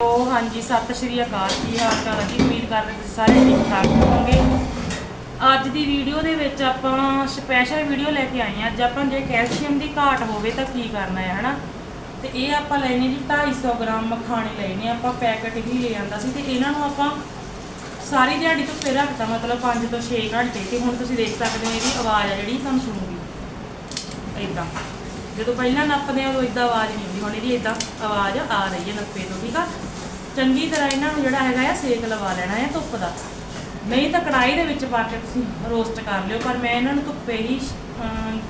ਉਹ ਹਾਂਜੀ, ਸਤਿ ਸ਼੍ਰੀ ਅਕਾਲ ਕੀ ਹਾਲ ਚਾਲ ਹੈ ਜੀ? ਉਮੀਦ ਕਰਦੇ ਤੁਸੀਂ ਸਾਰੇ ਠੀਕ ਠਾਕ ਹੋਵੋਗੇ। ਅੱਜ ਦੀ ਵੀਡੀਓ ਦੇ ਵਿੱਚ ਆਪਾਂ ਸਪੈਸ਼ਲ ਵੀਡੀਓ ਲੈ ਕੇ ਆਏ ਹਾਂ। ਅੱਜ ਆਪਾਂ ਜੇ ਕੈਲਸ਼ੀਅਮ ਦੀ ਘਾਟ ਹੋਵੇ ਤਾਂ ਕੀ ਕਰਨਾ ਹੈ, ਹਨਾ? ਤੇ ਇਹ ਆਪਾਂ ਲੈਣੇ ਜੀ 250 ਗ੍ਰਾਮ ਮਖਾਣੇ ਲੈਣੇ ਆਪਾਂ ਪੈਕਟ ਹੀ ਲੈ ਆਂਦਾ ਸੀ ਤੇ ਇਹਨਾਂ ਨੂੰ ਆਪਾਂ ਸਾਰੀ ਦਿਹਾੜੀ ਤੋਂ ਫਿਰ ਰੱਖਤਾ, ਮਤਲਬ 5 ਤੋਂ 6 ਘੰਟੇ ਤੇ। ਹੁਣ ਤੁਸੀਂ ਦੇਖ ਸਕਦੇ ਹੋ ਇਹਦੀ ਆਵਾਜ਼ ਆ ਜਿਹੜੀ ਤੁਹਾਨੂੰ ਸੁਣੂਗੀ। ਇਦਾਂ ਜਦੋਂ ਪਹਿਲਾਂ ਨੱਪਦੇ ਆ ਉਦੋਂ ਇਦਾਂ ਆਵਾਜ਼ ਨਹੀਂ ਹੁੰਦੀ। ਹੁਣ ਇਹਦੀ ਇਦਾਂ ਆਵਾਜ਼ ਆ ਰਹੀ ਹੈ ਨੱਪੇ ਤੋਂ, ਠੀਕ ਆ? ਚੰਗੀ ਤਰ੍ਹਾਂ ਇਹਨਾਂ ਨੂੰ ਜਿਹੜਾ ਹੈਗਾ ਆ ਸੇਕ ਲਵਾ ਲੈਣਾ ਹੈ ਧੁੱਪ ਦਾ। ਨਹੀਂ ਤਾਂ ਕੜਾਈ ਦੇ ਵਿੱਚ ਪਾ ਕੇ ਤੁਸੀਂ ਰੋਸਟ ਕਰ ਲਿਓ, ਪਰ ਮੈਂ ਇਹਨਾਂ ਨੂੰ ਧੁੱਪੇ ਹੀ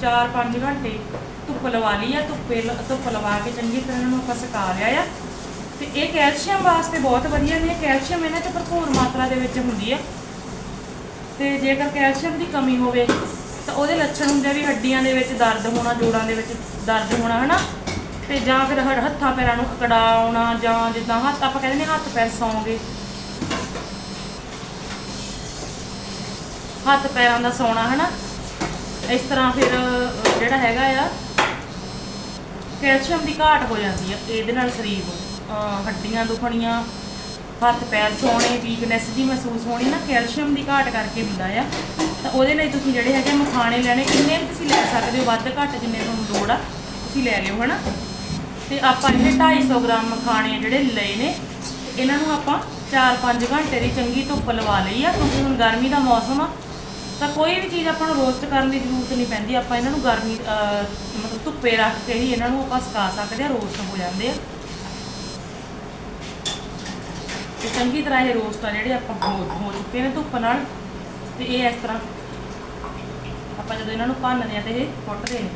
4-5 ਘੰਟੇ ਧੁੱਪ ਲਵਾ ਲਈ ਆ। ਧੁੱਪੇ ਲ- ਧੁੱਪ ਲਵਾ ਕੇ ਚੰਗੀ ਤਰ੍ਹਾਂ ਇਹਨਾਂ ਨੂੰ ਆਪਾਂ ਸੁਕਾ ਲਿਆ ਆ। ਤੇ ਇਹ ਕੈਲਸ਼ੀਅਮ ਵਾਸਤੇ ਬਹੁਤ ਵਧੀਆ ਨੇ। ਕੈਲਸ਼ੀਅਮ ਇਹਨਾਂ 'ਚ ਭਰਪੂਰ ਮਾਤਰਾ ਦੇ ਵਿੱਚ ਹੁੰਦੀ ਆ। ਤੇ ਜੇਕਰ ਕੈਲਸ਼ੀਅਮ ਦੀ ਕਮੀ ਹੋਵੇ ਤਾਂ ਉਹਦੇ ਲੱਛਣ ਹੁੰਦੇ ਆ ਵੀ ਹੱਡੀਆਂ ਦੇ ਵਿੱਚ ਦਰਦ ਹੋਣਾ, ਜੋੜਾਂ ਦੇ ਵਿੱਚ ਦਰਦ ਹੋਣਾ, ਹਨਾ? ਤੇ ਜਾਂ ਫਿਰ ਹ- ਹੱਥਾਂ ਪੈਰਾਂ ਨੂੰ ਅਕੜਾ ਜਾਂ ਜਿੱਦਾਂ ਹੱਥ ਆਪਾਂ ਕਹਿੰਦੇ ਨੇ ਹੱਥ ਪੈਰ ਸੌਂਗੇ। ਹੱਥ ਪੈਰਾਂ ਦਾ ਸੌਣਾ, ਹਨਾ? ਇਸ ਤਰ੍ਹਾਂ ਫਿਰ ਜਿਹੜਾ ਹੈਗਾ ਆ, ਕੈਲਸ਼ੀਅਮ ਦੀ ਘਾਟ ਹੋ ਜਾਂਦੀ ਆ, ਇਹਦੇ ਨਾਲ ਸਰੀਰ ਨੂੰ। ਹੱਡੀਆਂ ਦੁਖਣੀਆਂ, ਹੱਥ ਪੈਰ ਸੋਣੇ ਵੀਕਨੈਸ ਜੀ ਮਹਿਸੂਸ ਹੋਣੀ ਨਾ, ਕੈਲਸ਼ੀਅਮ ਦੀ ਘਾਟ ਕਰਕੇ ਹੁੰਦਾ ਆ। ਤਾਂ ਉਹਦੇ ਲਈ ਤੁਸੀਂ ਜਿਹੜੇ ਹੈਗੇ ਮਖਾਣੇ ਲੈਣੇ, ਕਿੰਨੇ ਤੁਸੀਂ ਲੈ ਸਕਦੇ ਹੋ, ਵੱਧ ਘੱਟ ਜਿੰਨੇ ਤੁਹਾਨੂੰ ਲੋੜ ਆ, ਤੁਸੀਂ ਲੈ ਲਿਓ, ਹਨਾ? ਤੇ ਆਪਾਂ ਇਹ 250 ਗ੍ਰਾਮ ਮਖਾਣੇ ਜਿਹੜੇ ਲਏ ਨੇ, ਇਹਨਾਂ ਨੂੰ ਆਪਾਂ 4-5 ਘੰਟੇ ਦੀ ਚੰਗੀ ਧੁੱਪ ਲਵਾ ਲਈ ਆ, ਕਿਉਂਕਿ ਹੁਣ ਗਰਮੀ ਦਾ ਮੌਸਮ ਆ, ਤਾਂ ਕੋਈ ਵੀ ਚੀਜ਼ ਆਪਾਂ ਨੂੰ ਰੋਸਟ ਕਰਨ ਦੀ ਜ਼ਰੂਰਤ ਨਹੀਂ ਪੈਂਦੀ, ਆਪਾਂ ਇਹਨਾਂ ਨੂੰ ਗਰਮੀ ਮਤਲਬ ਧੁੱਪੇ ਰੱਖ ਕੇ ਹੀ ਇਹਨਾਂ ਨੂੰ ਆਪਾਂ ਸੁਕਾ ਸਕਦੇ ਆ ਰੋਸਟ ਹੋ ਜਾਂਦੇ ਆ। ਤੇ ਚੰਗੀ ਤਰ੍ਹਾਂ ਇਹ ਰੋਸਟ ਆ ਜਿਹੜੇ ਆਪਾਂ ਹੋ ਹੋ ਚੁੱਕੇ ਨੇ ਧੁੱਪ ਨਾਲ, ਤੇ ਇਹ ਇਸ ਤਰ੍ਹਾਂ ਆਪਾਂ ਜਦੋਂ ਇਹਨਾਂ ਨੂੰ ਭੰਨਦੇ ਆ ਤੇ ਇਹ ਫੁੱਟਦੇ ਨੇ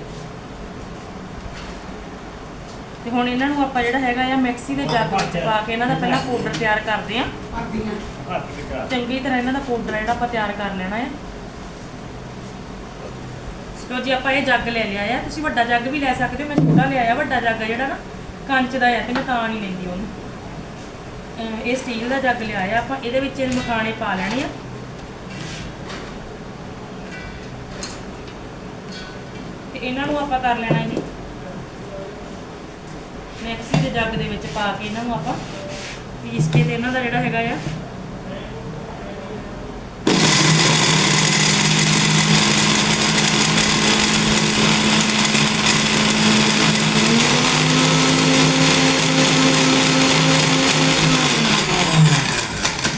ਤੇ ਹੁਣ ਇਹਨਾਂ ਨੂੰ ਆਪਾਂ ਜਿਹੜਾ ਹੈਗਾ ਆ ਮਿਕਸੀ ਦੇ ਜੱਗ ਵਿੱਚ ਪਾ ਕੇ ਇਹਨਾਂ ਦਾ ਪਹਿਲਾਂ ਪਾਊਡਰ ਤਿਆਰ ਕਰਦੇ ਆ ਚੰਗੀ ਤਰ੍ਹਾਂ ਇਹਨਾਂ ਦਾ ਪਾਊਡਰ ਜਿਹੜਾ ਆਪਾਂ ਤਿਆਰ ਕਰ ਲੈਣਾ ਹੈ। ਲੋ ਜੀ, ਆਪਾਂ ਇਹ ਜੱਗ ਲੈ ਲਿਆ ਆ। ਤੁਸੀਂ ਵੱਡਾ ਜੱਗ ਵੀ ਲੈ ਸਕਦੇ ਹੋ, ਮੈਂ ਛੋਟਾ ਲਿਆ ਆ, ਵੱਡਾ ਜੱਗ ਜਿਹੜਾ ਨਾ, ਕੰਚ ਦਾ ਆ ਤੇ ਮੈਂ ਤਾਂ ਨਹੀਂ ਲੈਂਦੀ ਉਹਨੂੰ। ਇਹ ਸਟੀਲ ਦਾ ਜੱਗ ਲਿਆ ਆ ਆਪਾਂ, ਇਹਦੇ ਵਿੱਚ ਇਹ ਮਖਾਣੇ ਪਾ ਲੈਣੇ ਆ। ਤੇ ਇਹਨਾਂ ਨੂੰ ਆਪਾਂ ਕਰ ਲੈਣਾ ਜੀ। ਮਿਕਸੀ ਦੇ ਜੱਗ ਦੇ ਵਿੱਚ ਪਾ ਕੇ ਇਹਨਾਂ ਨੂੰ ਆਪਾਂ ਪੀਸ ਕੇ ਤੇ ਇਹਨਾਂ ਦਾ ਜਿਹੜਾ ਹੈਗਾ ਆ।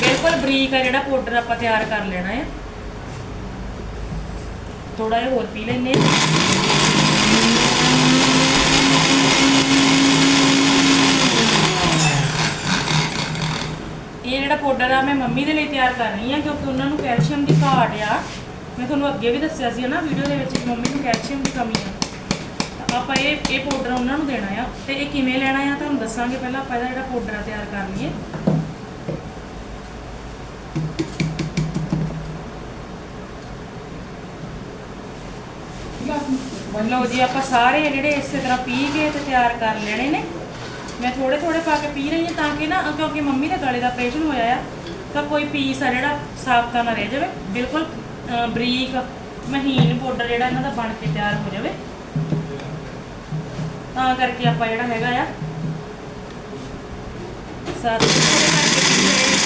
ਬਿਲਕੁਲ ਬਰੀਕ ਆ ਜਿਹੜਾ ਪਾਊਡਰ ਆਪਾਂ ਤਿਆਰ ਕਰ ਲੈਣਾ ਹੈ ਥੋੜਾ ਜਿਹਾ ਹੋਰ ਪੀ ਲੈਨੇ ਆ ਇਹ ਜਿਹੜਾ ਪਾਊਡਰ ਆ ਮੈਂ ਮੰਮੀ ਦੇ ਲਈ ਤਿਆਰ ਕਰ ਰਹੀ ਹਾਂ ਕਿਉਂਕਿ ਉਹਨਾਂ ਨੂੰ ਕੈਲਸ਼ੀਅਮ ਦੀ ਘਾਟ ਆ। ਮੈਂ ਤੁਹਾਨੂੰ ਅੱਗੇ ਵੀ ਦੱਸਿਆ ਸੀ ਨਾ ਵੀਡੀਓ ਦੇ ਵਿੱਚ ਕਿ ਮੰਮੀ ਨੂੰ ਕੈਲਸ਼ੀਅਮ ਦੀ ਕਮੀ ਆ। ਤਾਂ ਆਪਾਂ ਇਹ ਇਹ ਪਾਊਡਰ ਉਹਨਾਂ ਨੂੰ ਦੇਣਾ ਆ ਤੇ ਇਹ ਕਿਵੇਂ ਲੈਣਾ ਆ ਤੁਹਾਨੂੰ ਦੱਸਾਂਗੇ ਪਹਿਲਾਂ ਆਪਾਂ ਇਹਦਾ ਜਿਹੜਾ ਪਾਊਡਰ ਤਿਆਰ ਕਰ ਲਈਏ। ਲਓ ਜੀ, ਆਪਾਂ ਸਾਰੇ ਜਿਹੜੇ ਇਸੇ ਤਰ੍ਹਾਂ ਪੀ ਕੇ ਤੇ ਤਿਆਰ ਕਰ ਲੈਣੇ ਨੇ। ਮੈਂ ਥੋੜੇ ਥੋੜੇ ਪਾ ਕੇ ਪੀ ਰਹੀ ਹਾਂ ਤਾਂ ਕਿ ਨਾ, ਕਿਉਂਕਿ ਮੰਮੀ ਦੇ ਗਲੇ ਦਾ ਆਪਰੇਸ਼ਨ ਹੋਇਆ ਆ। ਤਾਂ ਕੋਈ ਪੀਸ ਆ ਜਿਹੜਾ ਸਾਬਤਾ ਨਾ ਰਹਿ ਜਾਵੇ। ਬਿਲਕੁਲ ਅਹ, ਬਰੀਕ ਮਹੀਨ ਪਾਊਡਰ ਜਿਹੜਾ ਇਹਨਾਂ ਦਾ ਬਣ ਕੇ ਤਿਆਰ ਹੋ ਜਾਵੇ। ਤਾਂ ਕਰਕੇ ਆਪਾਂ ਜਿਹੜਾ ਹੈਗਾ ਆ ਸਾਰੇ ਕਰਕੇ ਪੀ ਰਹੇ ਹਾਂ।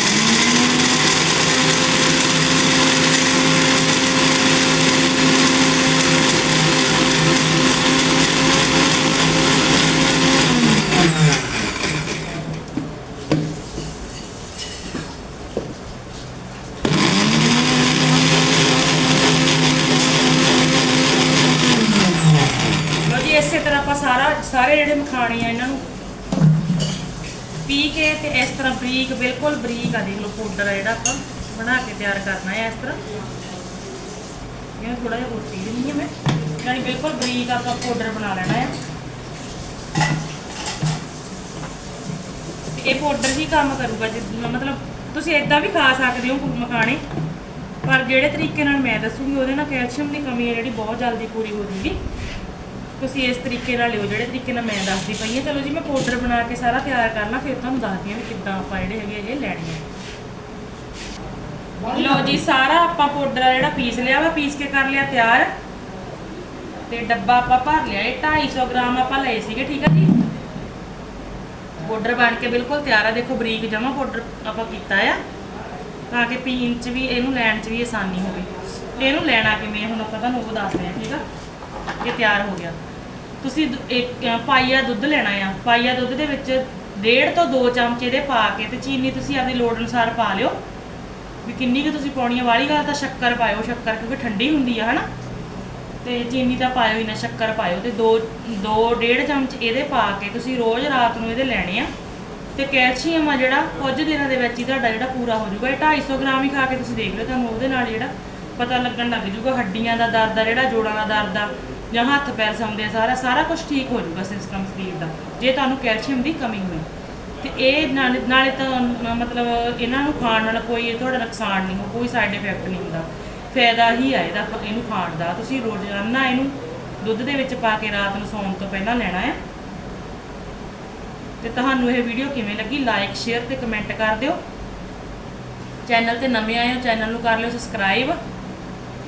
ਲਓ ਜੀ ਇਸੇ ਤਰ੍ਹਾਂ ਆਪਾਂ ਸਾਰਾ ਸਾਰੇ ਜਿਹੜੇ ਮਖਾਣੇ ਆ ਇਹਨਾਂ ਨੂੰ। ਪੀ ਕੇ ਤੇ ਇਸ ਤਰ੍ਹਾਂ ਬਰੀਕ, ਬਿਲਕੁਲ ਬਰੀਕ ਆ ਦੇਖ ਲਓ ਪਾਊਡਰ ਆ ਜਿਹੜਾ ਆਪਾਂ ਬਣਾ ਕੇ ਤਿਆਰ ਕਰਨਾ ਹੈ ਇਸ ਤਰ੍ਹਾਂ। ਇਹ ਥੋੜਾ ਜਿਹਾ ਹੋਰ ਪੀ ਲੈਣੀ ਮੈਂ। ਯਾਨੀ ਬਿਲਕੁਲ ਬਰੀਕ ਆਪਾਂ ਪਾਊਡਰ ਬਣਾ ਲੈਣਾ ਹੈ ਇਹ ਪਾਊਡਰ ਹੀ ਕੰਮ ਕਰੂਗਾ ਜਿ- ਮਤਲਬ ਤੁਸੀਂ ਇਦਾਂ ਵੀ ਖਾ ਸਕਦੇ ਹੋ ਮਖਾਣੇ। ਪਰ ਜਿਹੜੇ ਤਰੀਕੇ ਨਾਲ ਮੈਂ ਦੱਸੂਗੀ ਉਹਦੇ ਨਾਲ ਕੈਲਸ਼ੀਅਮ ਦੀ ਕਮੀ ਹੈ ਜਿਹੜੀ ਬਹੁਤ ਜਲਦੀ ਪੂਰੀ ਹੋ ਜੂਗੀ। ਤੁਸੀਂ ਇਸ ਤਰੀਕੇ ਨਾਲ ਲਿਓ ਜਿਹੜੇ ਤਰੀਕੇ ਨਾਲ ਮੈਂ ਦੱਸਦੀ ਪਈ ਹਾਂ। ਚਲੋ ਜੀ ਮੈਂ ਪਾਊਡਰ ਬਣਾ ਕੇ ਸਾਰਾ ਤਿਆਰ ਕਰਨਾ ਫਿਰ ਤੁਹਾਨੂੰ ਦੱਸਦੀ ਹਾਂ ਵੀ ਕਿੱਦਾਂ ਆਪਾਂ ਜਿਹੜੇ ਹੈਗੇ ਇਹ ਲੈਣੇ ਆ। ਲਓ ਜੀ ਸਾਰਾ ਆਪਾਂ ਪਾਊਡਰ ਆ ਜਿਹੜਾ ਪੀਸ ਲਿਆ ਵਾ ਪੀਸ ਕੇ ਕਰ ਲਿਆ ਤਿਆਰ। ਤੇ ਡੱਬਾ ਆਪਾਂ ਭਰ ਲਿਆ ਇਹ 250 ਗ੍ਰਾਮ ਆਪਾਂ ਲਏ ਸੀਗੇ ਠੀਕ ਆ ਜੀ? ਪਾਊਡਰ ਬਣ ਕੇ ਬਿਲਕੁਲ ਤਿਆਰ ਆ। ਦੇਖੋ ਬਰੀਕ ਜਮਾ ਪਾਊਡਰ ਆਪਾਂ ਕੀਤਾ ਆ। ਤਾਂ ਕਿ ਪੀਣ ਚ ਵੀ ਇਹਨੂੰ ਲੈਣ ਚ ਵੀ ਆਸਾਨੀ ਹੋਵੇ। ਇਹਨੂੰ ਲੈਣਾ ਕਿਵੇਂ ਹੁਣ ਆਪਾਂ ਤੁਹਾਨੂੰ ਉਹ ਦੱਸਦੇ ਆ ਠੀਕ ਆ? ਇਹ ਤਿਆਰ ਹੋ ਗਿਆ। ਤੁਸੀਂ ਦੁ- ਇੱਕ ਅ, ਪਾਈਆ ਦੁੱਧ ਲੈਣਾ ਆ। ਪਾਈਆ ਦੁੱਧ ਦੇ ਵਿੱਚ ਡੇਢ ਤੋਂ 2 ਚਮਚੇ ਦੇ ਪਾ ਕੇ ਤੇ ਚੀਨੀ ਤੁਸੀਂ ਆਪਦੀ ਲੋੜ ਅਨੁਸਾਰ ਪਾ ਲਿਓ। ਵੀ ਕਿੰਨੀ ਕੁ ਤੁਸੀਂ ਪਾਉਣੀ ਆ। ਵਾਲੀ ਗੱਲ ਤਾਂ ਸ਼ੱਕਰ ਪਾਇਓ ਸ਼ੱਕਰ ਕਿਉਂਕਿ ਠੰਡੀ ਹੁੰਦੀ ਆ ਹਨਾ? ਤੇ ਚੀਨੀ ਤਾਂ ਪਾਇਓ ਹੀ ਨਾ ਸ਼ੱਕਰ ਪਾਇਓ। ਤੇ 2 2 ਡੇਢ ਚਮਚ ਇਹਦੇ ਪਾ ਕੇ ਤੁਸੀਂ ਰੋਜ਼ ਰਾਤ ਨੂੰ ਇਹਦੇ ਲੈਣੇ ਆ। ਤੇ ਕੈਲਸ਼ੀਅਮ ਆ ਜਿਹੜਾ ਕੁਝ ਦਿਨਾਂ ਦੇ ਵਿੱਚ ਹੀ ਤੁਹਾਡਾ ਜਿਹੜਾ ਪੂਰਾ ਹੋ ਜਾਊਗਾ। ਇਹ 250 ਗ੍ਰਾਮ ਹੀ ਖਾ ਕੇ ਤੁਸੀਂ ਦੇਖ ਲਓ। ਤੁਹਾਨੂੰ ਉਹਦੇ ਨਾਲ ਜਿਹੜਾ ਪਤਾ ਲੱਗਣ ਲੱਗ ਜੂਗਾ ਹੱਡੀਆਂ ਦਾ ਦਰਦ ਆ, ਜਿਹੜਾ ਜੋੜਾਂ ਦਾ ਦਰਦ ਆ, ਜਾਂ ਹੱਥ ਪੈਰ ਸੌਂਦੇ ਆ ਸਾਰਾ ਸਾਰਾ ਕੁਝ ਠੀਕ ਹੋ ਜਾਊਗਾ ਸਿਸਟਮ ਸਰੀਰ ਦਾ, ਜੇ ਤੁਹਾਨੂੰ ਕੈਲਸ਼ੀਅਮ ਦੀ ਕਮੀ ਹੋਵੇ ਤੇ ਇਹ ਨਾਲੇ ਨਾਲੇ ਤਾਂ ਮਤਲਬ ਇਹਨਾਂ ਨੂੰ ਖਾਣ ਨਾਲ ਕੋਈ ਤੁਹਾਡਾ ਨੁਕਸਾਨ ਨਹੀਂ ਹੋ, ਕੋਈ ਸਾਈਡ ਇਫੈਕਟ ਨਹੀਂ ਹੁੰਦਾ। ਫਾਇਦਾ ਹੀ ਆ ਇਹਦਾ ਇਹਨੂੰ ਖਾਣ ਦਾ। ਤੁਸੀਂ ਰੋਜ਼ਾਨਾ ਇਹਨੂੰ ਦੁੱਧ ਦੇ ਵਿੱਚ ਪਾ ਕੇ ਰਾਤ ਨੂੰ ਸੌਣ ਤੋਂ ਪਹਿਲਾਂ ਲੈਣਾ ਹੈ ਤੇ ਤੁਹਾਨੂੰ ਇਹ ਵੀਡੀਓ ਕਿਵੇਂ ਲੱਗੀ ਲਾਈਕ ਸ਼ੇਅਰ ਤੇ ਕਮੈਂਟ ਕਰ ਦਿਓ। ਚੈਨਲ ਤੇ ਨਵੇਂ ਆਏ ਹੋ ਚੈਨਲ ਨੂੰ ਕਰ ਲਿਓ ਸਬਸਕ੍ਰਾਈਬ